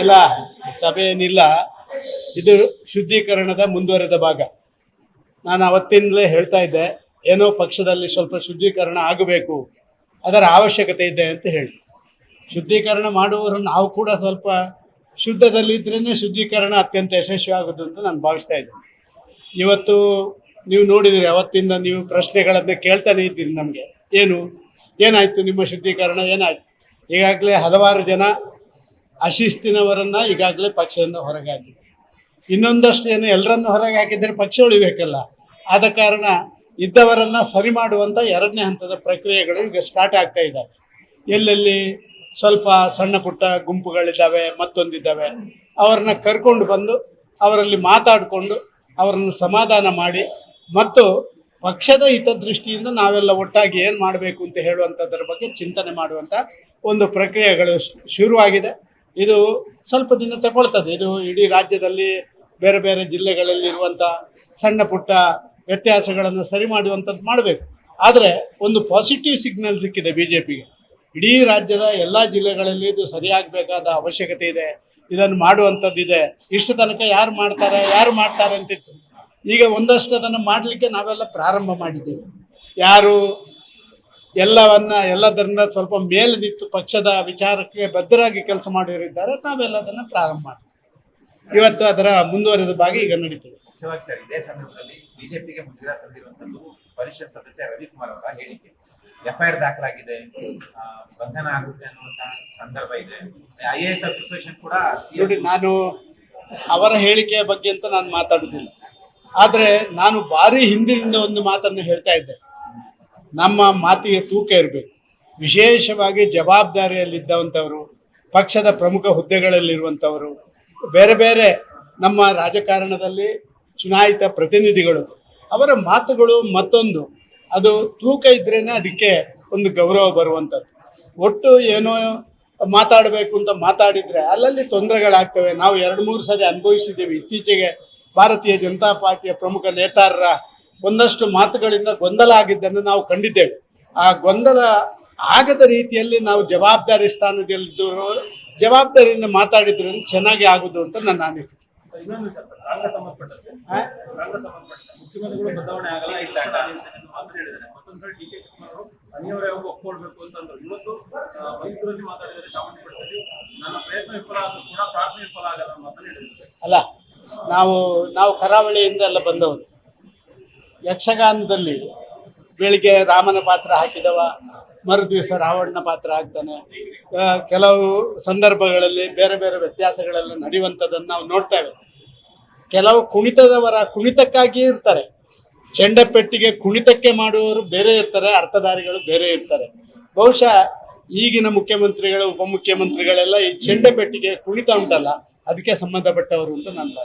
ಅಲ್ಲ ಸಭೆ ಏನಿಲ್ಲ ಇದು ಶುದ್ಧೀಕರಣದ ಮುಂದುವರೆದ ಭಾಗ. ನಾನು ಅವತ್ತಿಂದಲೇ ಹೇಳ್ತಾ ಇದ್ದೆ, ಏನೋ ಪಕ್ಷದಲ್ಲಿ ಸ್ವಲ್ಪ ಶುದ್ಧೀಕರಣ ಆಗಬೇಕು, ಅದರ ಅವಶ್ಯಕತೆ ಇದೆ ಅಂತ ಹೇಳಿ. ಶುದ್ಧೀಕರಣ ಮಾಡುವವರು ನಾವು ಕೂಡ ಸ್ವಲ್ಪ ಶುದ್ಧದಲ್ಲಿ ಇದ್ರೇ ಶುದ್ಧೀಕರಣ ಅತ್ಯಂತ ಯಶಸ್ವಿ ಆಗೋದು ಅಂತ ನಾನು ಭಾವಿಸ್ತಾ ಇದ್ದೀನಿ. ಇವತ್ತು ನೀವು ನೋಡಿದಿರಿ, ಅವತ್ತಿಂದ ನೀವು ಪ್ರಶ್ನೆಗಳನ್ನು ಕೇಳ್ತಾನೆ ಇದ್ದೀರಿ ನಮಗೆ. ಏನು? ಏನಾಯ್ತು ನಿಮ್ಮ ಶುದ್ಧೀಕರಣ? ಏನಾಯ್ತು? ಈಗಾಗಲೇ ಹಲವಾರು ಜನ ಅಶಿಸ್ತಿನವರನ್ನ ಈಗಾಗಲೇ ಪಕ್ಷದಿಂದ ಹೊರಗೆ ಹಾಕಿದೆ ಇನ್ನೊಂದಷ್ಟು ಏನು ಎಲ್ಲರನ್ನು ಹೊರಗೆ ಹಾಕಿದರೆ ಪಕ್ಷ ಉಳಿಬೇಕಲ್ಲ. ಆದ ಕಾರಣ ಇದ್ದವರನ್ನ ಸರಿ ಮಾಡುವಂಥ ಎರಡನೇ ಹಂತದ ಪ್ರಕ್ರಿಯೆಗಳು ಈಗ ಸ್ಟಾರ್ಟ್ ಆಗ್ತಾ ಇದ್ದಾವೆ. ಎಲ್ಲೆಲ್ಲಿ ಸ್ವಲ್ಪ ಸಣ್ಣ ಪುಟ್ಟ ಗುಂಪುಗಳಿದ್ದಾವೆ, ಮತ್ತೊಂದಿದ್ದಾವೆ, ಅವರನ್ನ ಕರ್ಕೊಂಡು ಬಂದು ಅವರಲ್ಲಿ ಮಾತಾಡಿಕೊಂಡು ಅವರನ್ನು ಸಮಾಧಾನ ಮಾಡಿ ಮತ್ತು ಪಕ್ಷದ ಹಿತದೃಷ್ಟಿಯಿಂದ ನಾವೆಲ್ಲ ಒಟ್ಟಾಗಿ ಏನು ಮಾಡಬೇಕು ಅಂತ ಹೇಳುವಂಥದ್ರ ಬಗ್ಗೆ ಚಿಂತನೆ ಮಾಡುವಂಥ ಒಂದು ಪ್ರಕ್ರಿಯೆಗಳು ಶುರುವಾಗಿದೆ. ಇದು ಸ್ವಲ್ಪ ದಿನ ತಗೊಳ್ತದೆ. ಇದು ಇಡೀ ರಾಜ್ಯದಲ್ಲಿ ಬೇರೆ ಬೇರೆ ಜಿಲ್ಲೆಗಳಲ್ಲಿ ಇರುವಂಥ ಸಣ್ಣ ಪುಟ್ಟ ವ್ಯತ್ಯಾಸಗಳನ್ನು ಸರಿ ಮಾಡುವಂಥದ್ದು ಮಾಡಬೇಕು. ಆದರೆ ಒಂದು ಪಾಸಿಟಿವ್ ಸಿಗ್ನಲ್ ಸಿಕ್ಕಿದೆ ಬಿ ಜೆ ಪಿಗೆ ಇಡೀ ರಾಜ್ಯದ ಎಲ್ಲ ಜಿಲ್ಲೆಗಳಲ್ಲಿ ಇದು ಸರಿಯಾಗಬೇಕಾದ ಅವಶ್ಯಕತೆ ಇದೆ. ಇದನ್ನು ಮಾಡುವಂಥದ್ದು ಇದೆ. ಇಷ್ಟು ತನಕ ಯಾರು ಮಾಡ್ತಾರೆ ಯಾರು ಮಾಡ್ತಾರೆ ಅಂತಿತ್ತು. ಈಗ ಒಂದಷ್ಟು ಅದನ್ನು ಮಾಡಲಿಕ್ಕೆ ನಾವೆಲ್ಲ ಪ್ರಾರಂಭ ಮಾಡಿದ್ದೇವೆ. ಯಾರು ಎಲ್ಲವನ್ನ ಎಲ್ಲದರಿಂದ ಸ್ವಲ್ಪ ಮೇಲೆ ನಿಂತು ಪಕ್ಷದ ವಿಚಾರಕ್ಕೆ ಬದ್ಧರಾಗಿ ಕೆಲಸ ಮಾಡಿರಿದ್ದಾರೆ ನಾವೆಲ್ಲದನ್ನ ಪ್ರಾರಂಭ ಮಾಡ್ತೀವಿ. ಇವತ್ತು ಅದರ ಮುಂದುವರೆದ ಭಾಗ ಈಗ ನಡೀತದೆ. ಮುಖ್ಯವಾಗಿ ಸರ್ ಇದೇ ಸಂದರ್ಭದಲ್ಲಿ ಬಿಜೆಪಿಗೆ ಮುಜುಗರ ತಂದಿರುವಂತದ್ದು ಪರಿಷತ್ ಸದಸ್ಯ ರವಿಕುಮಾರ್ ಅವರ ಹೇಳಿಕೆ. ಎಫ್ಐಆರ್ ದಾಖಲಾಗಿದೆ ಬಂಧನ ಆಗುತ್ತೆ ಅನ್ನುವಂತ ಸಂದರ್ಭ ಇದೆ. ಐ ಎ ಎಸ್ ಅಸೋಸಿಯೇಷನ್ ಕೂಡ ನೋಡಿ ನಾನು ಅವರ ಹೇಳಿಕೆಯ ಬಗ್ಗೆ ಅಂತ ನಾನು ಮಾತಾಡುದಿಲ್ಲ. ಆದ್ರೆ ನಾನು ಭಾರಿ ಹಿಂದಿನಿಂದ ಒಂದು ಮಾತನ್ನು ಹೇಳ್ತಾ ಇದ್ದೆ. ನಮ್ಮ ಮಾತಿಗೆ ತೂಕ ಇರಬೇಕು. ವಿಶೇಷವಾಗಿ ಜವಾಬ್ದಾರಿಯಲ್ಲಿದ್ದವಂಥವರು, ಪಕ್ಷದ ಪ್ರಮುಖ ಹುದ್ದೆಗಳಲ್ಲಿರುವಂಥವರು, ಬೇರೆ ಬೇರೆ ನಮ್ಮ ರಾಜಕಾರಣದಲ್ಲಿ ಚುನಾಯಿತ ಪ್ರತಿನಿಧಿಗಳು, ಅವರ ಮಾತುಗಳು ಮತ್ತೊಂದು. ಅದು ತೂಕ ಇದ್ರೇ ಅದಕ್ಕೆ ಒಂದು ಗೌರವ ಬರುವಂಥದ್ದು. ಒಟ್ಟು ಏನೋ ಮಾತಾಡಬೇಕು ಅಂತ ಮಾತಾಡಿದರೆ ಅಲ್ಲಲ್ಲಿ ತೊಂದರೆಗಳಾಗ್ತವೆ. ನಾವು ಎರಡು ಮೂರು ಸಾರಿ ಅನುಭವಿಸಿದ್ದೇವೆ. ಇತ್ತೀಚೆಗೆ ಭಾರತೀಯ ಜನತಾ ಪಾರ್ಟಿಯ ಪ್ರಮುಖ ನೇತಾರರ ಒಂದಷ್ಟು ಮಾತುಗಳಿಂದ ಗೊಂದಲ ಆಗಿದ್ದನ್ನು ನಾವು ಕಂಡಿದ್ದೇವೆ. ಆ ಗೊಂದಲ ಆಗದ ರೀತಿಯಲ್ಲಿ ನಾವು ಜವಾಬ್ದಾರಿ ಸ್ಥಾನದಲ್ಲಿದ್ದು ಜವಾಬ್ದಾರಿಯಿಂದ ಮಾತಾಡಿದ್ರೆ ಚೆನ್ನಾಗಿ ಆಗುದು ಅಂತ ನನ್ನ ಅನಿಸಿಕೆ. ಅಲ್ಲ ನಾವು ನಾವು ಕರಾವಳಿಯಿಂದ ಎಲ್ಲ ಬಂದವರು. ಯಕ್ಷಗಾನದಲ್ಲಿ ಬೆಳಿಗ್ಗೆ ರಾಮನ ಪಾತ್ರ ಹಾಕಿದವ ಮರು ದಿವಸ ರಾವಣನ ಪಾತ್ರ ಹಾಕ್ತಾನೆ. ಆ, ಕೆಲವು ಸಂದರ್ಭಗಳಲ್ಲಿ ಬೇರೆ ಬೇರೆ ವ್ಯತ್ಯಾಸಗಳೆಲ್ಲ ನಡೆಯುವಂಥದ್ದನ್ನು ನಾವು ನೋಡ್ತೇವೆ ಕೆಲವು ಕುಣಿತದವರ ಕುಣಿತಕ್ಕಾಗಿಯೇ ಇರ್ತಾರೆ. ಚೆಂಡಪೆಟ್ಟಿಗೆ ಕುಣಿತಕ್ಕೆ ಮಾಡುವವರು ಬೇರೆ ಇರ್ತಾರೆ ಅರ್ಥಧಾರಿಗಳು ಬೇರೆ ಇರ್ತಾರೆ. ಬಹುಶಃ ಈಗಿನ ಮುಖ್ಯಮಂತ್ರಿಗಳು ಉಪಮುಖ್ಯಮಂತ್ರಿಗಳೆಲ್ಲ ಈ ಚೆಂಡಪೆಟ್ಟಿಗೆ ಕುಣಿತ ಉಂಟಲ್ಲ ಅದಕ್ಕೆ ಸಂಬಂಧಪಟ್ಟವರು ಅಂತ ನನ್ನ ಭಾಷೆ